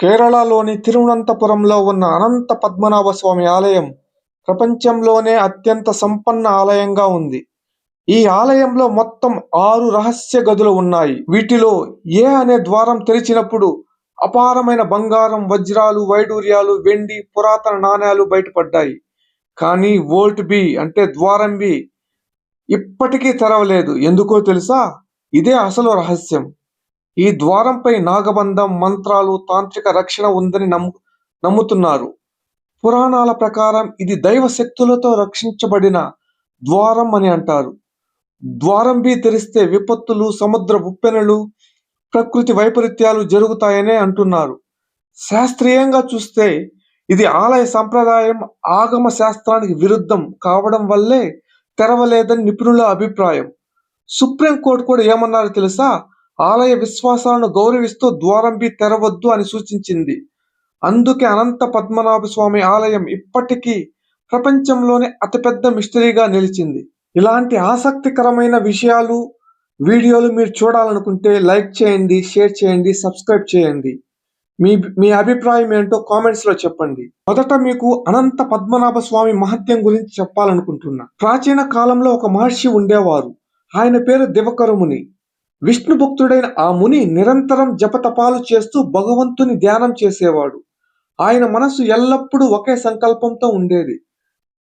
కేరళలోని తిరువనంతపురంలో ఉన్న అనంత పద్మనాభ స్వామి ఆలయం ప్రపంచంలోనే అత్యంత సంపన్న ఆలయంగా ఉంది. ఈ ఆలయంలో మొత్తం ఆరు రహస్య గదులు ఉన్నాయి. వీటిలో ఏ అనే ద్వారం తెరిచినప్పుడు అపారమైన బంగారం వజ్రాలు వైడూర్యాలు వెండి పురాతన నాణేలు బయటపడ్డాయి. కానీ వోల్ట్ బి అంటే ద్వారం బి ఇప్పటికీ తెరవలేదు. ఎందుకో తెలుసా? ఇదే అసలు రహస్యం. ఈ ద్వారంపై నాగబంధం మంత్రాలు తాంత్రిక రక్షణ ఉందని నమ్ము నమ్ముతున్నారు. పురాణాల ప్రకారం ఇది దైవ శక్తులతో రక్షించబడిన ద్వారం అని అంటారు. ద్వారం బి తెరిస్తే విపత్తులు సముద్ర ఉప్పెనలు ప్రకృతి వైపరీత్యాలు జరుగుతాయనే అంటున్నారు. శాస్త్రీయంగా చూస్తే ఇది ఆలయ సంప్రదాయం ఆగమ శాస్త్రానికి విరుద్ధం కావడం వల్లే తెరవలేదని నిపుణుల అభిప్రాయం. సుప్రీంకోర్టు కూడా ఏమన్నారో తెలుసా? ఆలయ విశ్వాసాలను గౌరవిస్తూ ద్వారంబి తెరవద్దు అని సూచించింది. అందుకే అనంత పద్మనాభ స్వామి ఆలయం ఇప్పటికీ ప్రపంచంలోనే అతిపెద్ద మిస్టరీగా నిలిచింది. ఇలాంటి ఆసక్తికరమైన విషయాలు వీడియోలు మీరు చూడాలనుకుంటే లైక్ చేయండి షేర్ చేయండి సబ్స్క్రైబ్ చేయండి. మీ మీ అభిప్రాయం ఏంటో కామెంట్స్లో చెప్పండి. మొదట మీకు అనంత పద్మనాభ స్వామి మహత్యం గురించి చెప్పాలనుకుంటున్నా. ప్రాచీన కాలంలో ఒక మహర్షి ఉండేవారు. ఆయన పేరు దివకరుముని. విష్ణు భక్తుడైన ఆ ముని నిరంతరం జపతపాలు చేస్తూ భగవంతుని ధ్యానం చేసేవాడు. ఆయన మనసు ఎల్లప్పుడూ ఒకే సంకల్పంతో ఉండేది.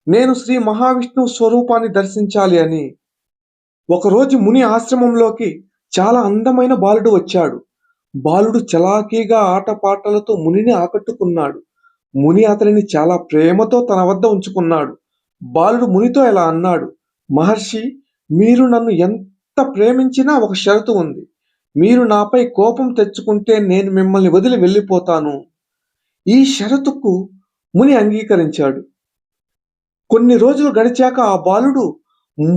నేను శ్రీ మహావిష్ణువు స్వరూపాన్ని దర్శించాలి అని. ఒకరోజు ముని ఆశ్రమంలోకి చాలా అందమైన బాలుడు వచ్చాడు. బాలుడు చలాకీగా ఆటపాటలతో మునిని ఆకట్టుకున్నాడు. ముని అతనిని చాలా ప్రేమతో తన వద్ద ఉంచుకున్నాడు. బాలుడు మునితో ఇలా అన్నాడు మహర్షి మీరు నన్ను ఎంత ఎంత ప్రేమించినా ఒక షరతు ఉంది. మీరు నాపై కోపం తెచ్చుకుంటే నేను మిమ్మల్ని వదిలి వెళ్ళిపోతాను. ఈ షరతుకు ముని అంగీకరించాడు. కొన్ని రోజులు గడిచాక ఆ బాలుడు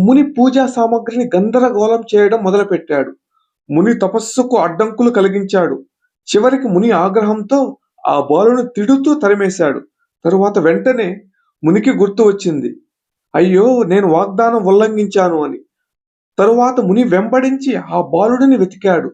ముని పూజా సామగ్రిని గందరగోళం చేయడం మొదలుపెట్టాడు. ముని తపస్సుకు అడ్డంకులు కలిగించాడు. చివరికి ముని ఆగ్రహంతో ఆ బాలును తిడుతూ తరిమేశాడు. తరువాత వెంటనే మునికి గుర్తు వచ్చింది. అయ్యో నేను వాగ్దానం ఉల్లంఘించాను అని. తరువాత ముని వెంబడించి ఆ బాలుడిని వెతికాడు.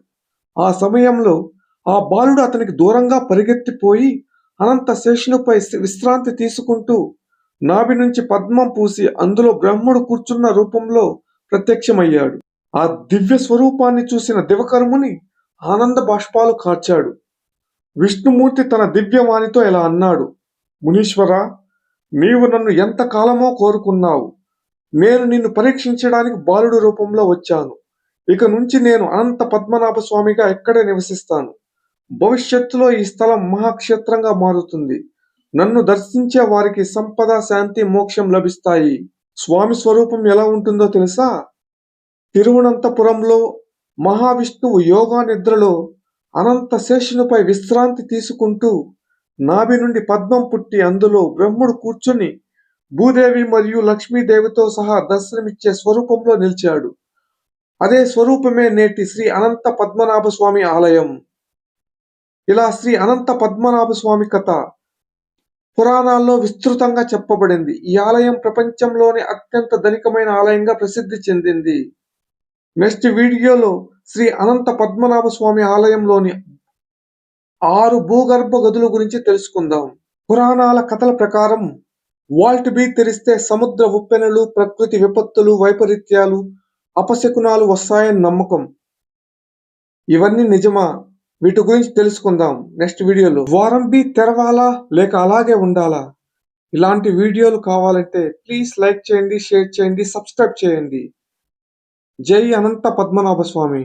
ఆ సమయంలో ఆ బాలుడు అతనికి దూరంగా పరిగెత్తిపోయి అనంత శేషునిపై విశ్రాంతి తీసుకుంటూ నాభి నుంచి పద్మం పూసి అందులో బ్రహ్మడు కూర్చున్న రూపంలో ప్రత్యక్షమయ్యాడు. ఆ దివ్య స్వరూపాన్ని చూసిన దివకర్ముని ఆనంద బాష్పాలు కార్చాడు. విష్ణుమూర్తి తన దివ్యవాణితో ఇలా అన్నాడు మునీశ్వర నీవు నన్ను ఎంత కాలమో కోరుకున్నావు. నేను నిన్ను పరీక్షించడానికి బాలుడు రూపంలో వచ్చాను. ఇక నుంచి నేను అనంత పద్మనాభ స్వామిగా ఎక్కడే నివసిస్తాను. భవిష్యత్తులో ఈ స్థలం మహాక్షేత్రంగా మారుతుంది. నన్ను దర్శించే వారికి సంపద శాంతి మోక్షం లభిస్తాయి. స్వామి స్వరూపం ఎలా ఉంటుందో తెలుసా? తిరువనంతపురంలో మహావిష్ణువు యోగా నిద్రలో అనంత శేషునిపై విశ్రాంతి తీసుకుంటూ నాభి నుండి పద్మం పుట్టి అందులో బ్రహ్ముడు కూర్చుని భూదేవి మరియు లక్ష్మీదేవితో సహా దర్శనమిచ్చే స్వరూపంలో నిలిచాడు. అదే స్వరూపమే నేటి శ్రీ అనంత పద్మనాభ స్వామి ఆలయం. ఇలా శ్రీ అనంత పద్మనాభ స్వామి కథ పురాణాల్లో విస్తృతంగా చెప్పబడింది. ఈ ఆలయం ప్రపంచంలోని అత్యంత ధనికమైన ఆలయంగా ప్రసిద్ధి చెందింది. నెక్స్ట్ వీడియోలో శ్రీ అనంత పద్మనాభ స్వామి ఆలయంలోని ఆరు భూగర్భ గదుల గురించి తెలుసుకుందాం. పురాణాల కథల ప్రకారం వాల్ట్ బీ తెరిస్తే సముద్ర ఉప్పెనలు ప్రకృతి విపత్తులు వైపరీత్యాలు అపశకునాలు వస్తాయని నమ్మకం. ఇవన్నీ నిజమా? వీటి గురించి తెలుసుకుందాం నెక్స్ట్ వీడియోలో. ద్వారం బి తెరవాలా? లేక అలాగే ఉండాలా? ఇలాంటి వీడియోలు కావాలంటే ప్లీజ్ లైక్ చేయండి షేర్ చేయండి సబ్స్క్రైబ్ చేయండి. జై అనంత పద్మనాభ స్వామి